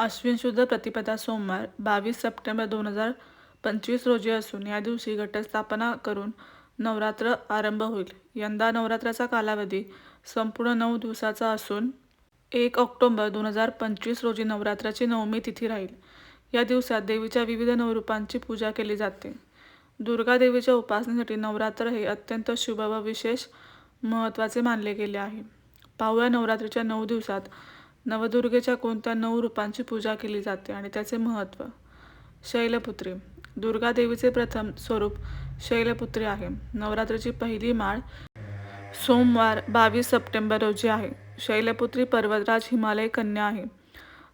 अश्विन शुद्ध प्रतिपदा सोमवार बावीस सप्टेंबर दोन हजार पंचवीस रोजी असून या दिवशी घटस्थापना करून नवरात्र आरंभ होईल. यंदा नवरात्राचा कालावधी संपूर्ण नऊ दिवसाचा असून एक ऑक्टोबर दोन हजार पंचवीस रोजी नवरात्राची नवमी तिथी राहील. या दिवसात देवीच्या विविध नवरूपांची पूजा केली जाते. दुर्गा देवीच्या उपासनेसाठी नवरात्र हे अत्यंत शुभ व विशेष महत्त्वाचे मानले गेले आहे. पाहुया नवरात्रीच्या नऊ दिवसात नवदुर्गेच्या कोणत्या नऊ रूपांची पूजा केली जाते आणि त्याचे महत्त्व? शैलपुत्री. दुर्गा देवीचे प्रथम स्वरूप शैलपुत्री आहे. नवरात्रीची पहिली माळ सोमवार बावीस सप्टेंबर रोजी आहे. शैलपुत्री पर्वतराज हिमालय कन्या आहे.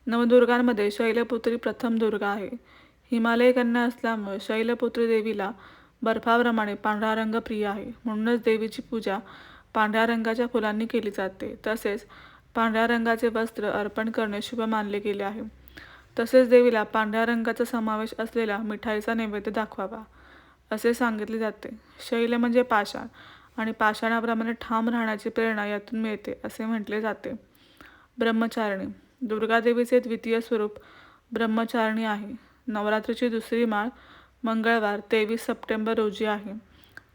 नवदुर्गांमध्ये शैलपुत्री प्रथम दुर्गा आहे. हिमालय कन्या असल्यामुळे शैलपुत्री देवीला बर्फाप्रमाणे पांढरा रंग प्रिय आहे. म्हणूनच देवीची पूजा पांढऱ्या रंगाच्या फुलांनी केली जाते. तसेच पांढऱ्या रंगाचे वस्त्र अर्पण करणे शुभ मानले गेले आहे. तसेच देवीला पांढऱ्या रंगाचा समावेश असलेला मिठाईचा नैवेद्य दाखवावा असे सांगितले जाते. शैल म्हणजे पाषाण आणि पाषाणाप्रमाणे ठाम राहण्याची प्रेरणा यातून मिळते असे म्हटले जाते. ब्रह्मचारिणी. दुर्गादेवीचे द्वितीय स्वरूप ब्रह्मचारिणी आहे. नवरात्रीची दुसरी माळ मंगळवार तेवीस सप्टेंबर रोजी आहे.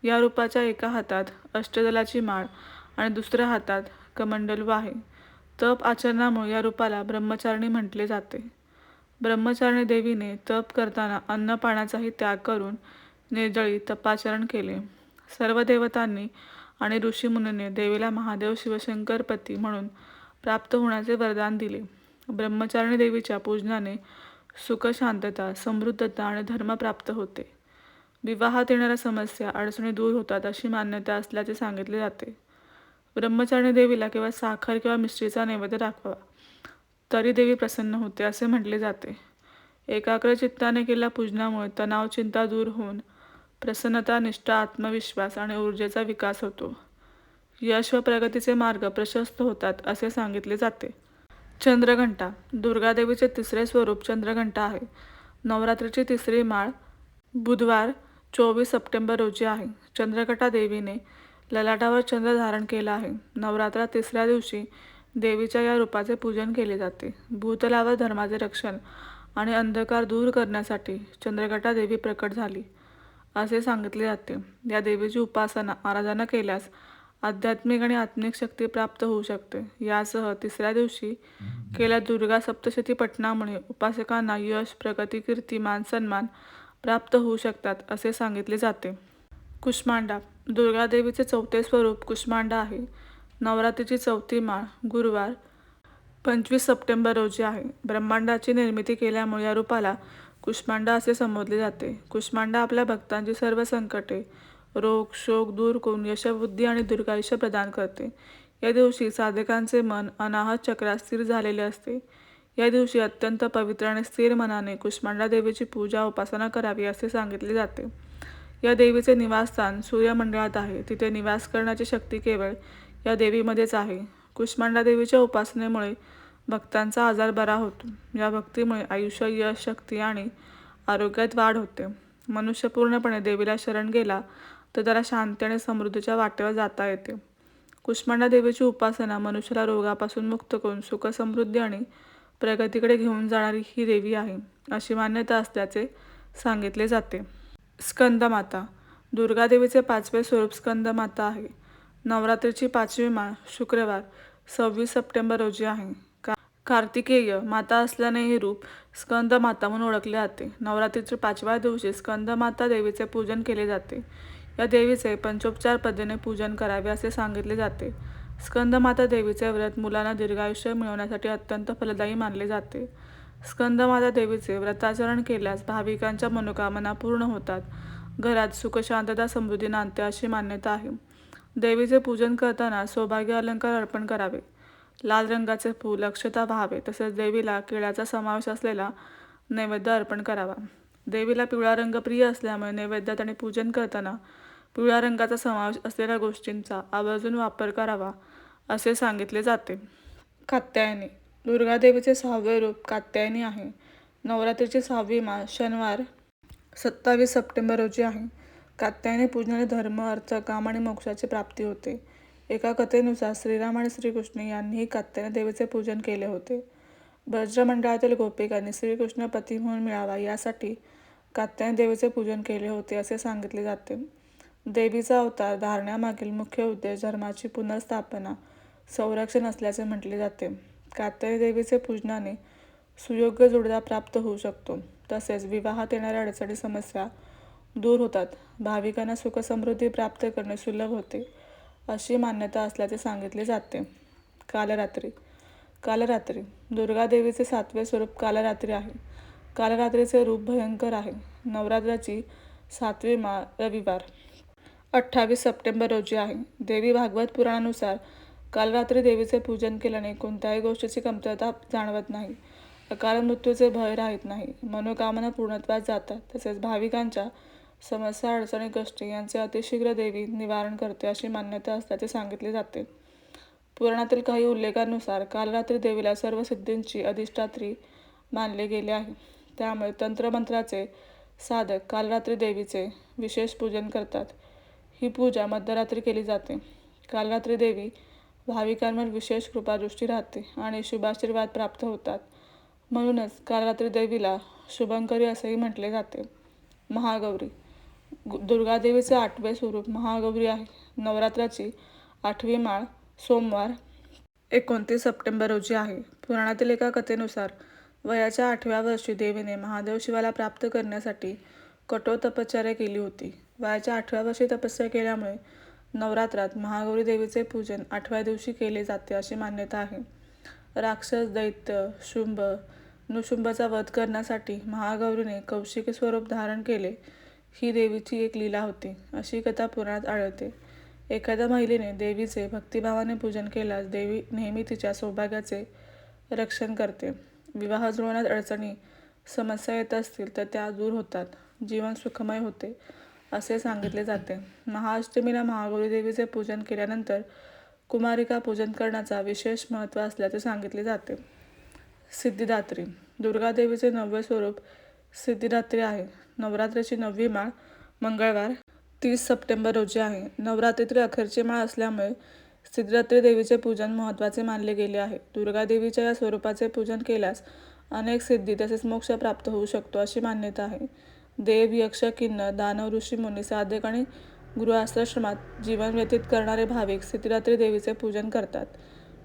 या रूपाच्या एका हातात अष्टदलाची माळ आणि दुसऱ्या हातात कमंडलू आहे. तप आचरणामुळे या रूपाला ब्रह्मचारिणी म्हटले जाते. ब्रह्मचारिणी देवीने तप करताना अन्नपाण्याचाही त्याग करून निर्जळी तपाचरण केले. सर्व देवतांनी आणि ऋषीमुनीने देवीला महादेव शिवशंकरपती म्हणून प्राप्त होण्याचे वरदान दिले. ब्रह्मचारिणी देवीच्या पूजनाने सुखशांतता समृद्धता आणि धर्म प्राप्त होते. विवाहात येणाऱ्या समस्या अडचणी दूर होतात अशी मान्यता असल्याचे सांगितले जाते. ब्रह्मचारिणी देवीला किंवा साखर किंवा मिश्रीचा नैवेद्य दाखवा. तरी देवी प्रसन्न होते असे म्हटले जाते. एकाग्र चित्ताने केलेल्या पूजनामुळे तणाव चिंता दूर होऊन प्रसन्नता निष्ठा आत्मविश्वास आणि ऊर्जेचा विकास होतो. यश व प्रगतीचे मार्ग प्रशस्त होतात असे सांगितले जाते. चंद्रघंटा दुर्गादेवीचे तिसरे स्वरूप चंद्रघंटा आहे. नवरात्रीची तिसरी माळ बुधवार चोवीस सप्टेंबर रोजी आहे. चंद्रघटा देवीने ललाटावर चंद्र धारण केला आहे. नवरात्रात तिसऱ्या दिवशी देवीच्या या रूपाचे पूजन केले जाते. भूतलावर धर्माचे रक्षण आणि अंधकार दूर करण्यासाठी चंद्रघटा देवी प्रकट झाली असे सांगितले जाते. या देवीची उपासना आराधना केल्यास आध्यात्मिक आणि आत्मिक शक्ती प्राप्त होऊ शकते. यासह तिसऱ्या दिवशी केल्या दुर्गा सप्तशती पठणामुळे उपासकांना यश प्रगती कीर्ती मान सन्मान प्राप्त होऊ शकतात असे सांगितले जाते. कुष्मांडा दुर्गादेवीचे चौथे स्वरूप कुष्मांडा आहे. नवरात्रीची चौथी माळ गुरुवार पंचवीस सप्टेंबर रोजी आहे. ब्रह्मांडाची निर्मिती केल्यामुळे या रूपाला कुष्मांडा असे संबोधले जाते. कुष्मांडा आपल्या भक्तांची सर्व संकटे रोग शोक दूर करून यशबुद्धी आणि दीर्घायुष्य प्रदान करते. या दिवशी साधकांचे मन अनाहत चक्रात स्थिर झालेले असते. या दिवशी अत्यंत पवित्र आणि स्थिर मनाने कुष्मांडा देवीची पूजा उपासना करावी असे सांगितले जाते. या देवीचे निवासस्थान सूर्यमंडळात आहे. तिथे निवास करण्याची शक्ती केवळ या देवीमध्येच आहे. कुष्मांडा देवीच्या उपासनेमुळे भक्तांचा आजार बरा होतो. या भक्तीमुळे आयुष्य यश शक्ती आणि आरोग्यात वाढ होते. मनुष्य पूर्णपणे देवीला शरण गेला तर त्याला शांती आणि समृद्धीच्या वाटेवर जाता येते. कुष्मांडा देवीची उपासना मनुष्याला रोगापासून मुक्त करून सुख समृद्धी आणि प्रगतीकडे घेऊन जाणारी ही देवी आहे अशी मान्यता असल्याचे सांगितले जाते. स्कंदमाता. दुर्गादेवीचे पाचवे स्वरूप स्कंदमाता आहे. नवरात्रीची पाचवी माळ शुक्रवार सव्वीस सप्टेंबर रोजी आहे. का कार्तिकेय माता असल्याने हे रूप स्कंदमाता म्हणून ओळखले जाते. नवरात्रीच्या पाचव्या दिवशी स्कंदमाता देवीचे पूजन केले जाते. या देवीचे पंचोपचार पद्धतीने पूजन करावे असे सांगितले जाते. स्कंदमाता देवीचे व्रत मुलांना दीर्घायुष्य मिळवण्यासाठी अत्यंत फलदायी मानले जाते. स्कंदमाता देवीचे व्रताचरण केल्यास भाविकांच्या मनोकामना पूर्ण होतात. घरात सुखशांतता समृद्धी नांदते अशी मान्यता आहे. देवीचे पूजन करताना सौभाग्य अलंकार अर्पण करावे. लाल रंगाचे फूल अक्षता व्हावे तसेच देवीला केळ्याचा समावेश असलेला नैवेद्य अर्पण करावा. देवीला पिवळा रंग प्रिय असल्यामुळे नैवेद्यात आणि पूजन करताना पिवळ्या रंगाचा समावेश असलेल्या गोष्टींचा आवर्जून वापर करावा असे सांगितले जाते. कात्यायनी दुर्गादेवीचे सहावे रूप कात्यायनी आहे. नवरात्रीची सहावी माळ शनिवार सत्तावीस सप्टेंबर रोजी आहे. कात्यायनी पूजनाने धर्म अर्थ काम आणि मोक्षाची प्राप्ती होते. एका कथेनुसार श्रीराम आणि श्रीकृष्ण यांनीही कात्यायनी देवीचे पूजन केले होते. ब्रजमंडळातील गोपिकांनी श्रीकृष्ण पती म्हणून मिळावा यासाठी कात्यायनी देवीचे पूजन केले होते असे सांगितले जाते. देवीचा अवतार धारण्यामागील मुख्य उद्देश धर्माची पुनर्स्थापना संरक्षण असल्याचे म्हटले जाते. कात्यायनी देवीचे पूजनाने सुयोग्य जोडदा प्राप्त होऊ शकतो. तसेच विवाहात येणाऱ्या अडचणी समस्या दूर होतात. भाविकांना सुखसमृद्धी प्राप्त करणे सुलभ होते अशी मान्यता असल्याचे सांगितले जाते. कालरात्री कालरात्री दुर्गा देवीचे सातवे स्वरूप कालरात्री आहे. कालरात्रीचे रूप भयंकर आहे. नवरात्राची सातवी मा रविवार अठ्ठावीस सप्टेंबर रोजी आहे. देवी भागवत पुराणानुसार कालरात्री देवीचे पूजन केल्याने कोणत्याही गोष्टीची कमतरता जाणवत नाही. अकाल मृत्यूचे भय राहत नाही. मनोकामना पूर्णत्वास जातात. तसेच भाविकांच्या समस्या अडचणी कष्टी यांचे अतिशीघ्र देवी निवारण करते अशी मान्यता असल्याचे सांगितले जाते. पुराणातील काही उल्लेखानुसार काल रात्री देवीला सर्व सिद्धींची अधिष्ठात्री मानले गेले आहे. त्यामुळे तंत्रमंत्राचे साधक कालरात्री देवीचे विशेष पूजन करतात. ही पूजा मध्यरात्री केली जाते. काल रात्री देवी भाविकांवर विशेष कृपादृष्टी राहते आणि शुभाशीर्वाद प्राप्त होतात. म्हणूनच काल रात्री देवीला शुभंकरी असेही म्हटले जाते. महागौरी. दुर्गादेवीचे आठवे स्वरूप महागौरी आहे. नवरात्राची आठवी माळ सोमवार एकोणतीस सप्टेंबर रोजी आहे. पुराणातील एका कथेनुसार वयाच्या आठव्या वर्षी देवीने महादेव शिवाला प्राप्त करण्यासाठी कठोर तपश्चर्या केली होती. वयाच्या आठव्या वर्षी तपस्या केल्यामुळे नवरात्रात महागौरी देवीचे पूजन आठव्या दिवशी केले जाते अशी मान्यता आहे. राक्षस दैत्य शुंभ नुशुंभचा वध करण्यासाठी महागौरीने कौशिकी स्वरूप धारण केले. ही देवीची एक लीला होती. अशी कथा पुराणात आढळते. एखाद्या महिलेने देवीचे भक्तिभावाने पूजन केल्यास देवी नेहमी तिच्या सौभाग्याचे रक्षण करते. विवाह जुळवण्यात अडचणी समस्या येत असतील तर त्या दूर होतात. जीवन सुखमय होते. असे सांगितले जाते. महाअष्टमीला महागौरी देवीचे पूजन केल्यानंतर कुमारिका पूजन करण्याचा विशेष महत्त्व असल्याचे सांगितले जाते. सिद्धिदात्री. दुर्गादेवीचे नववे स्वरूप सिद्धिदात्री आहे. नवरात्रीची नववी माळ मंगळवार तीस सप्टेंबर रोजी आहे. नवरात्रीतील अखेरची माळ असल्यामुळे सिद्धिदात्री देवीचे पूजन महत्त्वाचे मानले गेले आहे. दुर्गादेवीच्या या स्वरूपाचे पूजन केल्यास अनेक सिद्धी तसेच मोक्ष प्राप्त होऊ शकतो अशी मान्यता आहे. देव यक्ष किन्नर दानव ऋषी मुनी साधक आणि गृहस्थाश्रमात जीवन व्यतीत करणारे भाविक सिद्धिदात्री देवीचे पूजन करतात.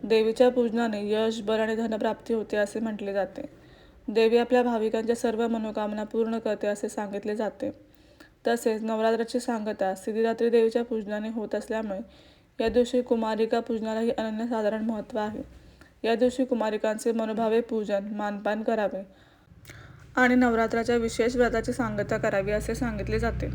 देवीच्या पूजनाने यश बल आणि धनप्राप्ती होते असे म्हटले जाते. देवी आपल्या भाविकांच्या सर्व मनोकामना पूर्ण करते असे सांगितले जाते. तसेच नवरात्राची सांगता सिद्धिदात्री देवीच्या पूजनाने होत असल्यामुळे या दिवशी कुमारिका पूजनालाही अनन्यसाधारण महत्त्व आहे. या दिवशी कुमारिकांचे मनोभावे पूजन मानपान करावे आणि नवरात्राच्या विशेष व्रताची सांगता करावी असे सांगितले जाते.